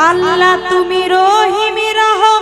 আল্লাহ তুমি রহিম রহমান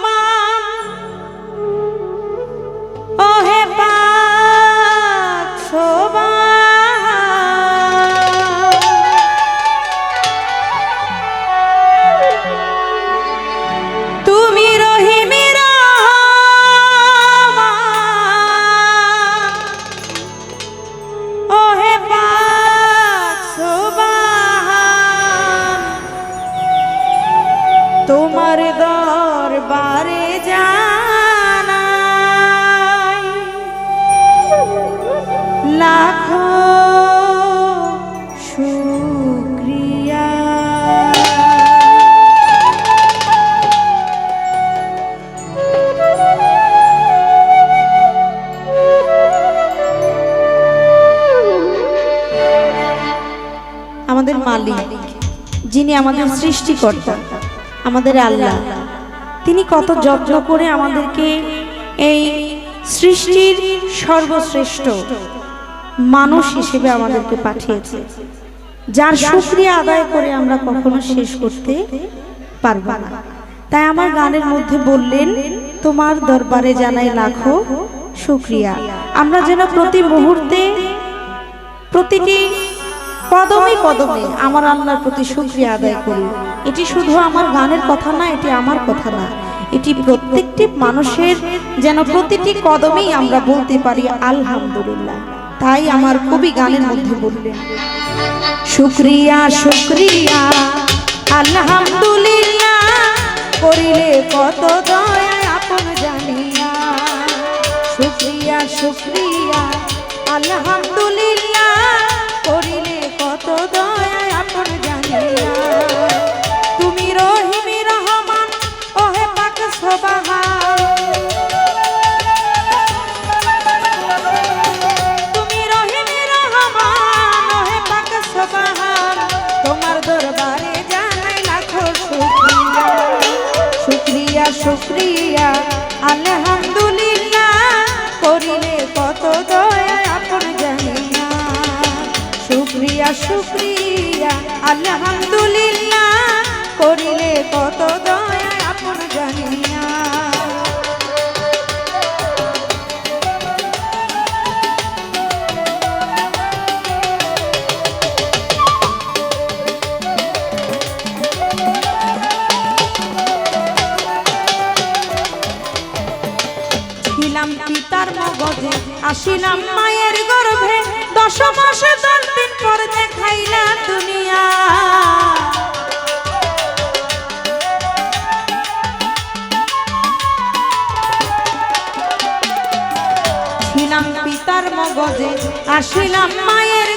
আমাদের সৃষ্টিকর্তা, আমাদের আল্লাহ। তিনি কত যত্ন করে আমাদেরকে এই সৃষ্টির সর্বশ্রেষ্ঠ মানুষ হিসেবে আমাদেরকে পাঠিয়েছে, যার শুক্রিয়া আদায় করে আমরা কখনো শেষ করতে পারব না। তাই আমার গানের মধ্যে বললেন, তোমার দরবারে জানাই লাখো শুক্রিয়া। আমরা যেন প্রতি মুহূর্তে প্রতিটি কদমে কদমে আমার আল্লাহর প্রতি শুক্রিয়া আদায় করি। এটি শুধু আমার গানের কথা না, এটি আমার কথা না। এটি প্রত্যেকটি মানুষের যেন প্রতিটি কদমেই আমরা বলতে পারি, আলহামদুলিল্লাহ। তাই আমার কবি গানের মধ্যে বললেন, শুক্রিয়া শুক্রিয়া, আলহামদুলিল্লাহ, করিলে কত দয়া আপন জানিয়া। শুক্রিয়া শুক্রিয়া আলহামদুলিল্লাহ শুক্রিয়া। আলহামদুলিল্লাহ করিলে কত দয়া আপন জানিয়া শুক্রিয়া শুক্রিয়া আলহামদুলিল্লাহ করিলে কত ছিলাম পিতার মগজে? আসিলাম মায়ের গর্ভে। দশ মাসে দশ দিন পর দেখাইলা দুনিয়া। ছিলাম পিতার মগজে? আসিলাম মায়ের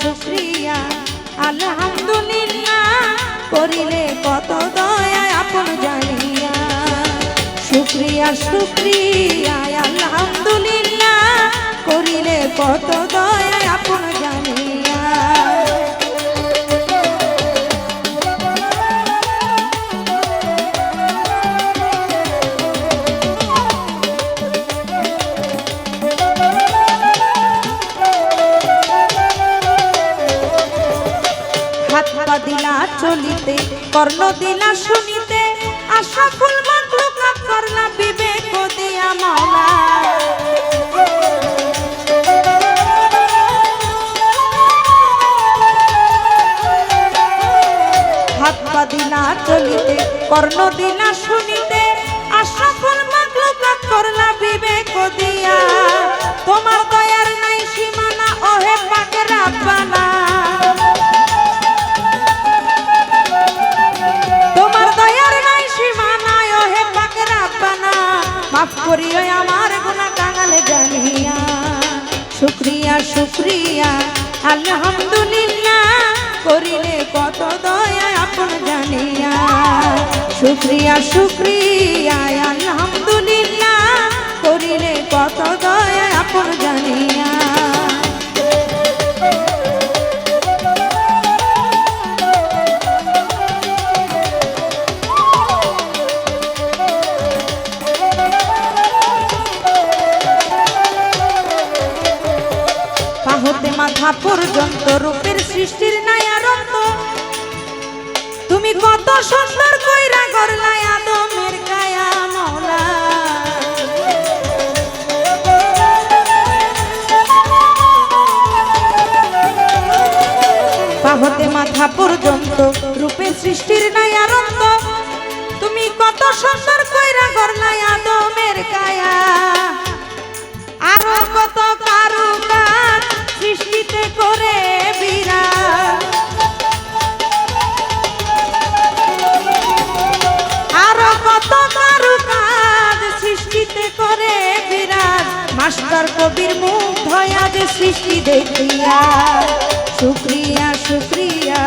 শুক্রিয়া। আলহামদুলিল্লাহ করিলে কত দয়া আপন জানিয়া। শুক্রিয়া শুক্রিয়া আলহামদুলিল্লাহ করিলে কত দয়া কর্ণ দিলা শুনিতে, আশা ফুল মাকলুকাত করলা বিবেক দিয়া মাওলা হাত পা দিলা চলিতে, কর্ণ দিলা শুনিতে, আশা ফুল মাকলুকাত করলা বিবেক দিয়া। তোমার শুক্রিয়া শুক্রিয়া, আলহামদুলিল্লাহ। করিলে কত দয়া আপন জানিয়া। পাহতে মাথা পর্যন্ত রূপের সৃষ্টির নাই রত্ন তুমি কত সুন্দর কইরা করলা আদমের কায়া মৌলা। পাহতে মাথা পর্যন্ত রূপে সৃষ্টির নাই আনন্দ মাস্টার কবির মুখ ধয়া যে সৃষ্টি দেখিয়া। শুক্রিয়া শুক্রিয়া।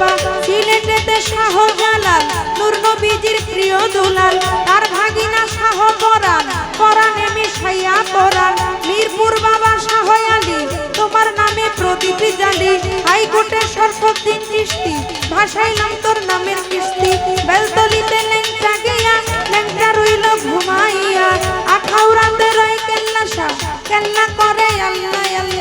কাবা সিলেটেতে শাহ জালাল নূর নবীজির প্রিয় দুলাল, তার ভাগিনা শাহ পরাণ পরাণে মিশাইয়া পরাণ মিরপুর বাবা শাহ আলী, তোমার নামে প্রদীপী জালি হাইকোর্টে সরফদ্দিন চিস্তি ভাসাইলাম তোর নামের কিস্তি, বেলতলিতে লেংটা গিয়া লেংটা রইল ঘুমাইয়া আখাউরাতে রয় কেল্লা শাহ, কেল্লা করে আল্লাহ আল্লাহ।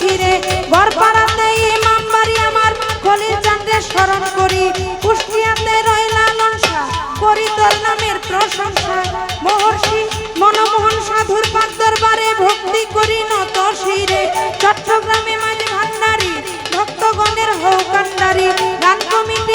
নত শিরে বরপাড়াতে ইমাম বাড়ি আমার কলির চান্দ্রের স্মরণ করি। কুষ্টিয়াতে রইলা লনসা করি তোর নামের প্রশংসা। মহর্ষি মনমোহন সাধুর পাক দরবারে ভক্তি করি নত শিরে। চট্টগ্রামে মাঝে ভান্ডারি, ভক্তগণের হৌকান্ডারি গান কমিটি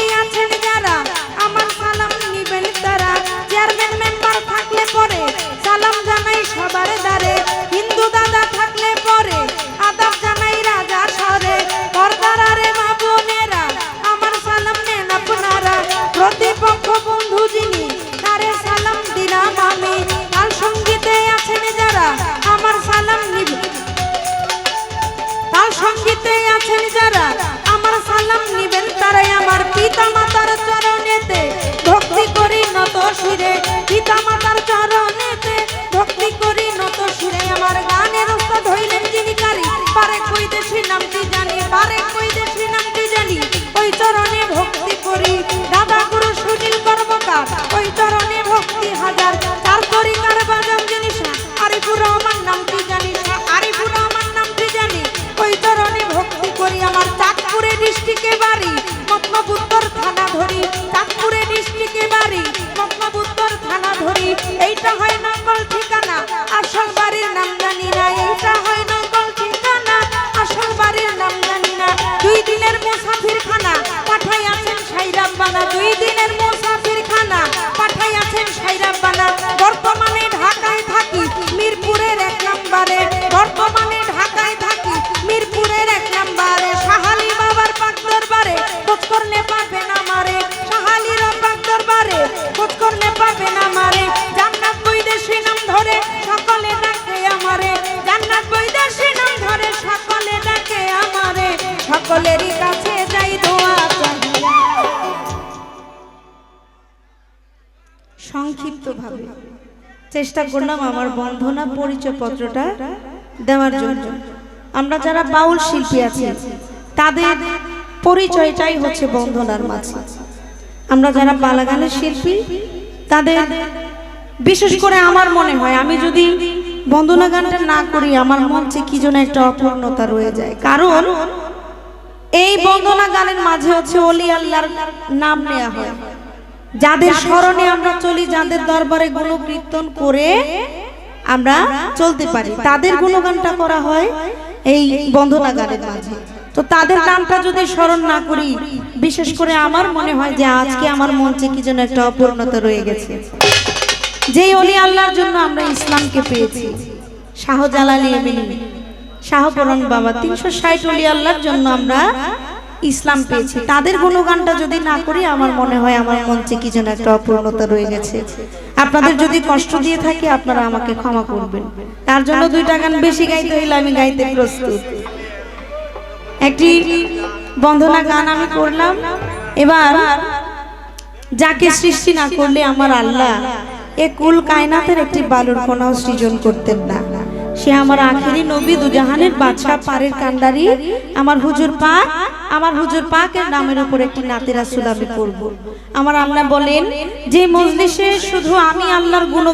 মুসাফির খানা পাঠাই আছেন সাইরাম বানা। দুই দিনের মুসাফির চেষ্টা করলাম আমার বন্ধনা পরিচয় পত্রটা দেওয়ার জন্য। আমরা যারা বাউল শিল্পী আছি তাদের পরিচয়টাই হচ্ছে বন্ধনার মাঝে। আমরা যারা বালাগানের শিল্পী তাদের বিশেষ করে আমার মনে হয় আমি যদি বন্দনা গানটা না করি আমার মঞ্চে কি যেন একটা অপূর্ণতা রয়ে যায়। কারণ এই বন্দনা গানের মাঝে হচ্ছে অলি আল্লাহর নাম নেওয়া হয়। যাদের স্মরণে আমরা চলি যাদের দরবারে গুণ কীর্তন করে আমরা চলতে পারি। তাদের গুণগানটা করা হয় এই বন্ধনাগারের মাঝে। তো তাদের নামটা যদি স্মরণ না করি বিশেষ করে আমার মনে হয় যে আজকে আমার মঞ্চে কি যেন একটা অপূর্ণতা রয়ে গেছে। যেই অলি আল্লাহর জন্য আমরা ইসলামকে পেয়েছি। শাহজালালি এমিনি। শাহপরণ বাবা তিনশো ষাট অলি আল্লাহর জন্য আমরা ইসলাম পেয়েছি। তাদের গুণগানটা যদি না করি আমার মনে হয় আমার মঞ্চে কি যেন একটা অপূর্ণতা রয়ে গেছে। আপনাদের যদি কষ্ট দিয়ে থাকি আপনারা আমাকে ক্ষমা করবেন। তার জন্য দুইটা গান বেশি গাইতে হইলে আমি গাইতে প্রস্তুত। একটি বন্ধনা গান আমি করলাম। এবার যাকে সৃষ্টি না করলে আমার আল্লাহ। এ কুল কায়নাতের একটি বালুর কোনাও সৃজন করতেন না। সে আমার আখেরি নবী দুজাহানের বাদশাহ পারের কান্ডারি আমার হুজুর পাক, আমার হুজুর পাকের নামের উপর একটি নাতিরা সুলাবি করব আমার আল্লাহ বলেন, যে মজলিসে শুধু আমি আল্লাহর গুণ